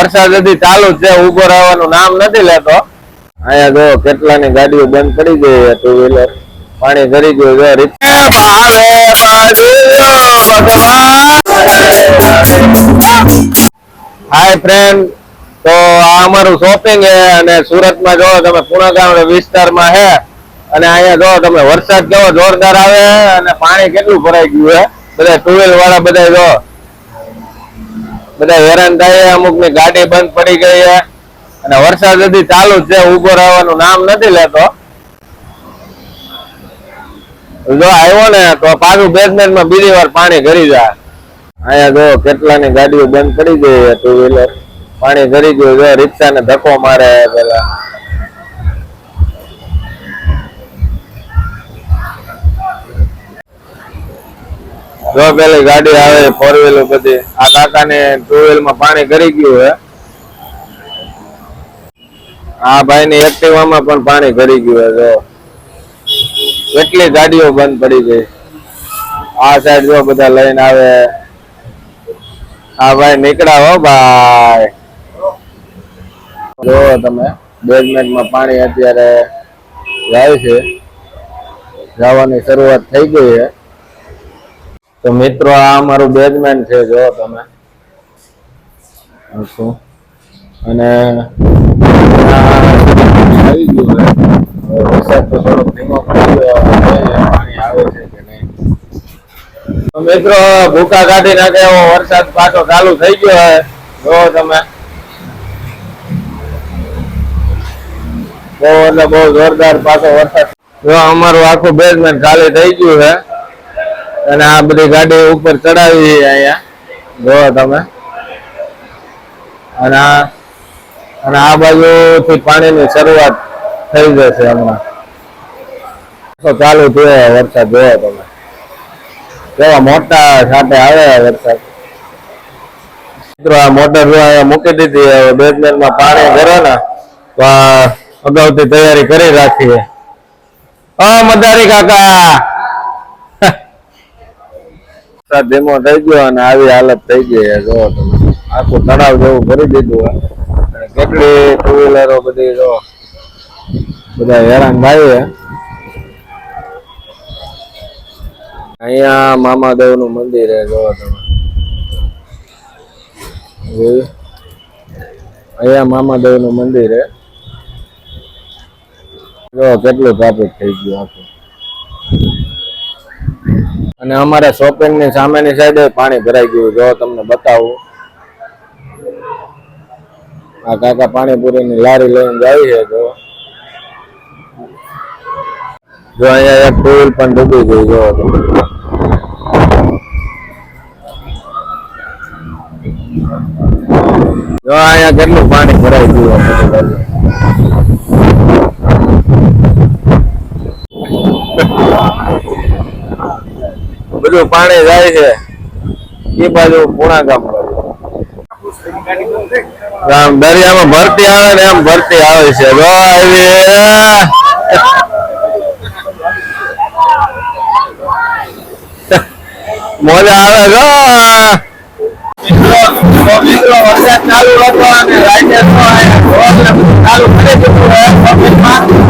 વરસાદ હજી ચાલુ જ છે ઊભો રહેવાનું નામ નથી લેતો. અહીંયા જો કેટલાની ગાડીઓ બંધ પડી ગઈ ટુ વ્હીલર પાણી ભરી ગયું ભગવાન. હાય ફ્રેન્ડ તો આ અમારું શોપિંગ છે અને સુરતમાં જો તમે પુણાગામ વિસ્તારમાં છે, અને અહીંયા જો તમે વરસાદ કેવો જોરદાર આવે અને પાણી કેટલું ભરાઈ ગયું છે, બધા ટુ વ્હીલ વાળા બધા જો બધા હેરાન થાય અમુકની ગાડી બંધ પડી ગઈ છે. અને વરસાદ હજી ચાલુ છે ઊભો રહેવાનું નામ નથી લેતો. જો આવ્યો ને, તો પાછું બેઝમેન્ટમાં બીજી વાર પાણી ભરી જાય અહીંયા જો કેટલાની ગાડીઓ બંધ પડી ગઈ ટુ વ્હીલર પાણી ભરી ગયું જો રિક્ષા ને ધક્કો મારે પેલા. જો પેલી ગાડી આવે ફોર વ્હીલર બધી આ કાકા ને ટુ વ્હીલમાં પાણી કરી ગયું હે. આ ભાઈ ની એક્ટિવા માં પણ પાણી ભરી ગયું હે, જો. કેટલી ગાડીઓ બંધ પડી ગઈ. આ સાઈડ જો બધા લઈને આવે. હા ભાઈ નીકળ્યા હો ભાઈ. જો તમે બેઝમેન્ટમાં પાણી અત્યારે જાય છે. જવાની શરૂઆત થઈ ગઈ છે તો મિત્રો, આ અમારું બેઝમેન્ટ છે, જો તમે. અને તો મિત્રો, ભૂકા કાઢી નાખે એવો વરસાદ પાછો ચાલુ થઈ ગયો હે જો તમે. બહુ એટલે બહુ જોરદાર પાછો વરસાદ. જો અમારું આખું બેઝમેન્ટ ખાલી થઈ ગયું છે. અને આ બધી ગાડી ઉપર ચડાવી અહીંયા. જોવો તમે. અને આ અને આ બાજુથી પાણીની શરૂઆત થઈ જશે હમણાં. તો ચાલુ થયો વરસાદ જોયો તમે. કેવા મોટા સાથે આવે વરસાદ. મિત્રો, આ મોટર મૂકી દીધી હવે બેઝમેન્ટમાં પાણી ભરો ને તો અગાઉથી તૈયારી કરી રાખીએ. હા મદારી કાકા. વરસાદ ધીમો થઈ ગયો અને આવી હાલત થઈ ગઈ જો તમે. આખું તળાવ જેવું ભરી દીધું કેટલી ટુ વ્હીલરો બધી જો બધા હેરાન થાય અહીંયા મામાદેવનું મંદિર જો તમે? અહીંયા મામાદેવનું મંદિર જો કેટલું ટ્રાફિક થઈ ગયું આખું. અને અમારા શોપિંગની સામેની સાઈડે પાણી ભરાઈ ગયું. જો તમને બતાવું. આ કાકા પાણીપુરી ની લારી લઈને જાય છે જો. જો અહીંયા એક ટુ પણ ડૂબી ગઈ, જો. જો અહીંયા કેટલું પાણી ભરાઈ ગયું આ બધી બાજુ. બધું પાણી જાય છે. એ બાજુ પૂણા ગામ ગામ દરિયામાં ભરતી આવે ને એમ ભરતી આવે છે. જો આવી મોજા આવે જો. વરસાદ ચાલુ હતો અને રાજ્ય ચાલુ કરી દીધું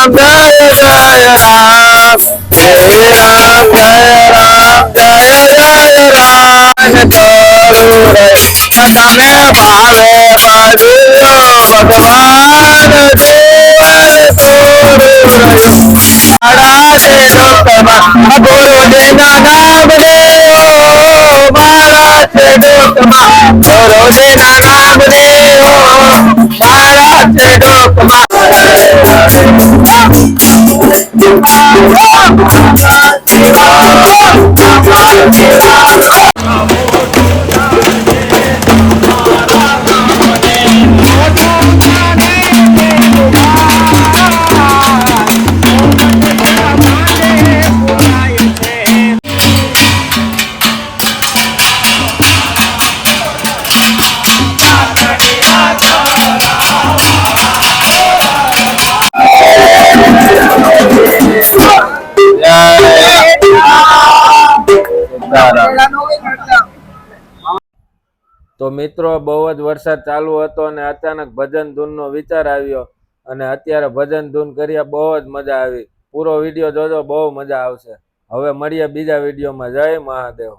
રામ જય જય રામ હે રામ જય રામ જય જય રામ અને તોરું રે તમે ભાવે કર્યું ભગવાન દેવ તોરું રહ્યું મારા છે બોલો દેના નામ રે મારા છે ડોકમાં બોલો નામ રે મારા છે ડોકમાં Oh, મિત્રો, બહુ જ વરસાદ ચાલુ હતો અને અચાનક ભજન ધૂનનો વિચાર આવ્યો અને અત્યારે ભજન ધૂન કર્યા બહુ જ મજા આવી. પૂરો વીડિયો જોજો, બહુ મજા આવશે. હવે મળીએ બીજા વિડીયોમાં. જય મહાદેવ.